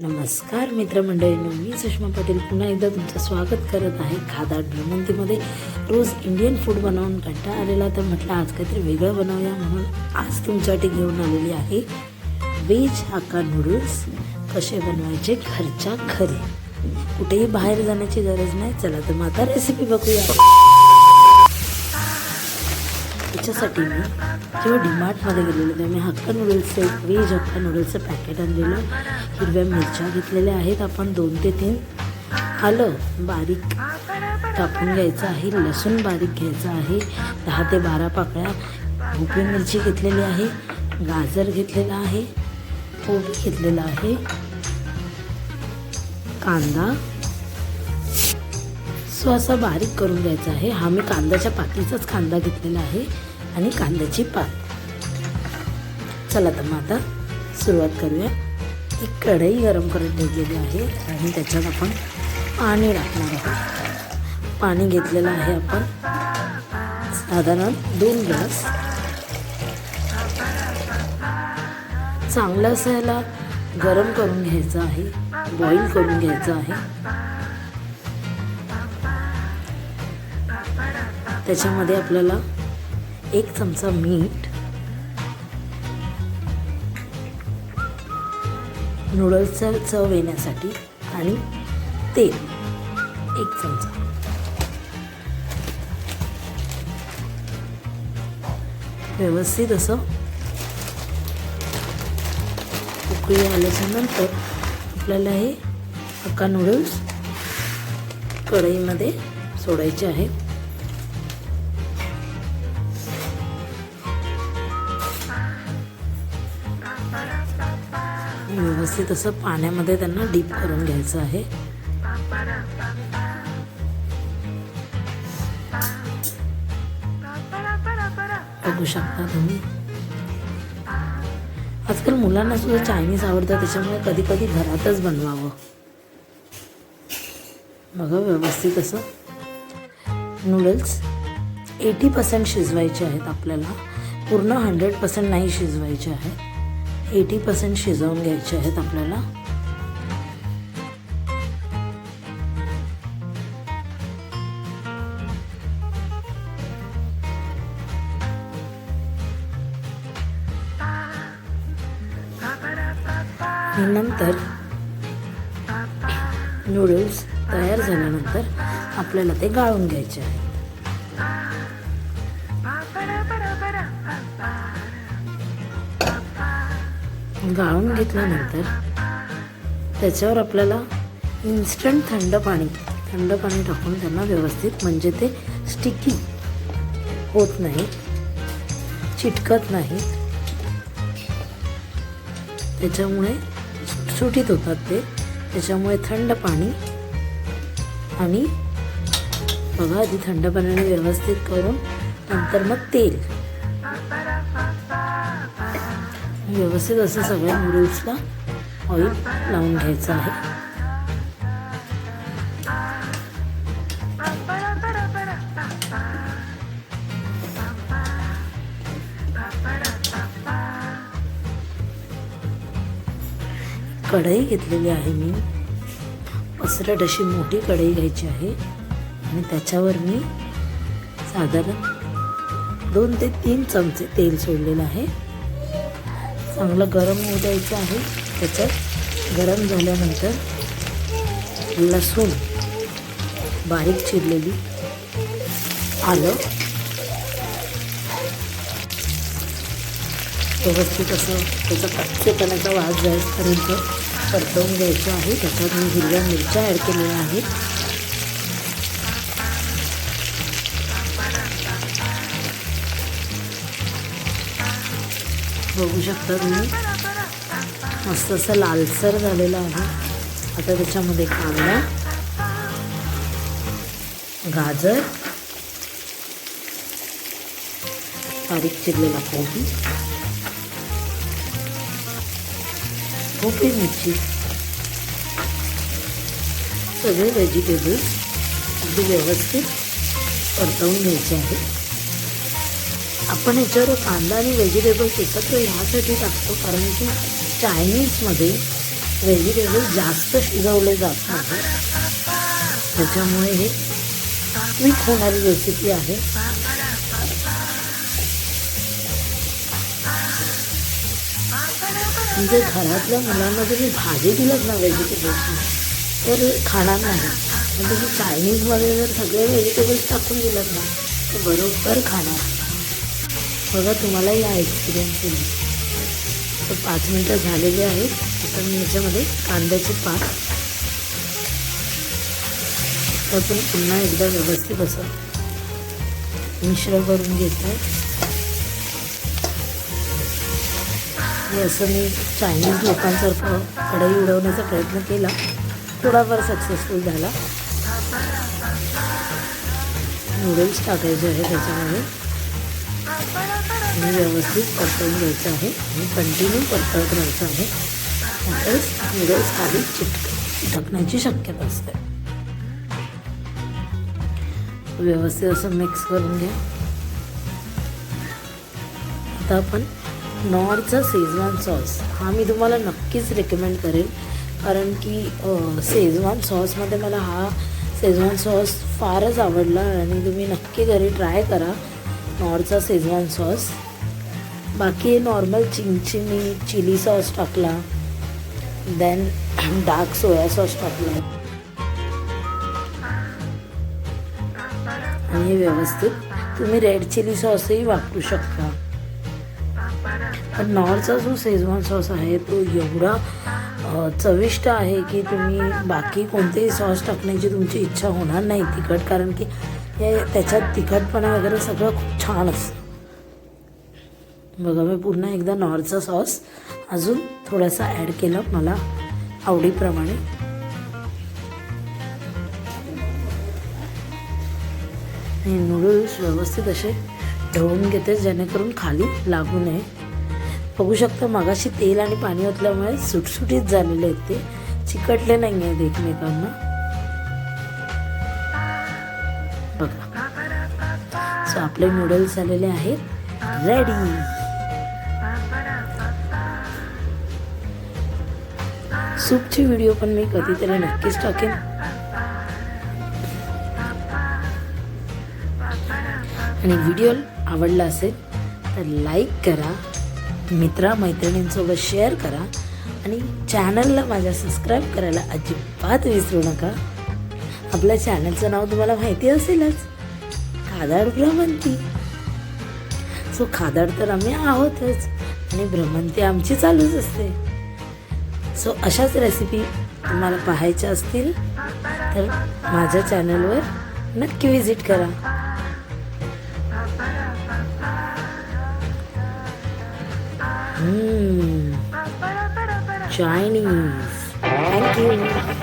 नमस्कार मित्रमंडळींनो मी सुषमा पाटील. पुन्हा एकदा तुमचं स्वागत करत आहे खादा भ्रमंतीमध्ये. रोज इंडियन फूड बनवून कंटाळा आलेला तर म्हटलं आज काहीतरी वेगळं बनवूया म्हणून आज तुमच्यासाठी घेऊन आलेली आहे व्हेज हाका नूडल्स कसे बनवायचे? घरच्या घरी. कुठेही बाहेर जाण्याची गरज नाही. चला तर मग आता रेसिपी बघूया. त्याच्यासाठी मी जेव्हा डीमार्टमध्ये गेलेलो तेव्हा मी हक्का नूडल्सचं एक व्हेज हक्का नूडल्सचं पॅकेट आणलेलं. हिरव्या मिरच्या घेतलेल्या आहेत. आपण दोन ते तीन आलं बारीक कापून घ्यायचं आहे. लसूण बारीक घ्यायचं आहे. दहा ते बारा पाकळ्या भोपळी मिरची घेतलेली आहे. गाजर घेतलेला आहे. कोबी घेतलेला आहे. कांदा. सो असा बारीक करून घ्यायचा आहे. हा मी कांद्याच्या पातीचाच कांदा घेतलेला आहे. आणि कांद्याची पात. चला तर मग आता सुरुवात करूया. एक कढई गरम करत ठेवलेली आहे आणि त्याच्यात आपण पाणी टाकणार आहोत. पाणी घेतलेलं आहे आपण. साधारण दोन ग्लास. चांगलं असं याला गरम करून घ्यायचं आहे. बॉईल करून घ्यायचं आहे. त्याच्यामध्ये आपल्याला एक चमचा मीठ नूडल्सचं चव येण्यासाठी आणि तेल एक चमचा. व्यवस्थित असं उकळी आल्याच्यानंतर आपल्याला हे हक्का नूडल्स कढईमध्ये सोडायचे आहेत. व्यवस्थित असं पाण्यामध्ये त्यांना डीप करून घ्यायचं आहे. बघू शकता तुम्ही. आजकाल मुलांना सुद्धा चायनीज आवडतं त्याच्यामुळे कधी कधी घरातच बनवावं. बघा व्यवस्थित असं. नूडल्स एटी पर्सेंट शिजवायचे आहेत आपल्याला. पूर्ण हंड्रेड पर्सेंट नाही शिजवायचे आहेत. एटी पर्सेंट शिजवून घ्यायचे आहेत आपल्याला. नंतर नूडल्स तयार झाल्यानंतर आपल्याला ते गाळून घ्यायचे आहे गाळून घेतल्यानंतर त्याच्यावर आपल्याला इन्स्टंट थंड पाणी थंड पाणी टाकून त्यांना व्यवस्थित म्हणजे ते स्टिकी होत नाही चिटकत नाही. त्याच्यामुळे सुटीत होतात ते. त्याच्यामुळे थंड पाणी आणि बघा आधी थंड पाण्याने व्यवस्थित करून नंतर मग तेल. व्यवस्थित असं सगळ्या नूडल्सला ऑइल लावून घ्यायचं आहे. कढई घेतलेली आहे मी. पसरट अशी मोठी कढई घ्यायची आहे. आणि त्याच्यावर मी साधारण दोन ते तीन चमचे तेल सोडलेलं आहे. चांगलं गरम होऊ द्यायचं आहे. त्याच्यात गरम झाल्यानंतर लसूण बारीक चिरलेली आलं. व्यवस्थित असं त्याचा कच्चेपणाचा वास जाईपर्यंत परतवून घ्यायचं आहे. त्याच्यात मी हिरव्या मिरच्या ॲड केलेल्या आहेत. बघू शकता तुम्ही. मस्त असं लालसर झालेलं आहे. आता त्याच्यामध्ये कांदा गाजर बारीक चिरलेला कोबी कोबी मिरची सगळे व्हेजिटेबल्स अगदी व्यवस्थित परतवून घ्यायचे आहे. आपण याच्यावर कांदा आणि व्हेजिटेबल्स एकत्र ह्यासाठी टाकतो कारण की चायनीजमध्ये व्हेजिटेबल जास्त शिजवले जात नाही त्याच्यामुळे हे क्विक होणारी रेसिपी आहे. म्हणजे घरातल्या मुलांना जरी भाजी दिलं ना व्हेजिटेबल्सची तर खाणार नाही. म्हणजे की चायनीजमध्ये जर सगळे व्हेजिटेबल्स टाकून दिलं ना तर बरोबर खाणार. बघा तुम्हाला या एक्सपिरियन्स येईल तर पाच मिनटं झालेली आहेत. आता मी याच्यामध्ये कांद्याचे पात त्यातून पुन्हा एकदा व्यवस्थित असं मिश्र करून घेत आहे असं मी चायनीज लोकांसारखं कढई उडवण्याचा प्रयत्न केला. थोडाफार सक्सेसफुल झाला. नूडल्स टाकायचे आहे त्याच्यामध्ये. आणि व्यवस्थित परतवून घ्यायचं आहे. आणि कंटिन्यू परतवत राहायचं आहे. त्यातच नूडल्स खाली चिटक चिटकण्याची शक्यता असते. व्यवस्थित असं मिक्स करून घ्या. आता आपण नॉरचा सेजवान सॉस हा मी तुम्हाला नक्कीच रेकमेंड करेल. कारण की सेजवान सॉसमध्ये मला हा सेजवान सॉस फारच आवडला आणि तुम्ही नक्की घरी ट्राय करा. नॉरचा शेजवान सॉस बाकी नॉर्मल चिंचिनी चिली सॉस टाकला. देन डार्क सोया सॉस टाकला. आणि व्यवस्थित तुम्ही रेड चिली सॉसही वापरू शकता. पण नॉरचा जो शेजवान सॉस आहे तो एवढा चविष्ट आहे की तुम्ही बाकी कोणतेही सॉस टाकण्याची तुमची इच्छा होणार नाही तिखट. कारण की हे त्याच्यात तिखटपणा वगैरे सगळं खूप छान असतं. बघा मी पुन्हा एकदा नॉरचा सॉस अजून थोडासा ॲड केला मला आवडीप्रमाणे. हे नूडल्स व्यवस्थित असे ढवून घेते जेणेकरून खाली लागू नये. बघू शकता मगाशी तेल आणि पाणी ओतल्यामुळे सुटसुटीत झालेले आहेत ते. चिकटले नाही आहेत एकमेकांना. बघा. सो आपले नूडल्स झालेले आहेत. रेडी सूपची व्हिडिओ पण मी कधीतरी नक्कीच टाकेन. आणि व्हिडिओ आवडला असेल तर लाईक करा. मित्रा मैत्रिणींसोबत शेअर करा. आणि चॅनलला माझ्या सबस्क्राईब करायला अजिबात विसरू नका. आपल्या चॅनलचं नाव तुम्हाला माहिती असेलच. खादाड भ्रमंती सो खादाड तर आम्ही आहोतच आणि भ्रमंती आमची चालूच असते. सो अशाच रेसिपी तुम्हाला पाहायच्या असतील तर माझ्या चॅनलवर नक्की विजिट करा. Chinese thank you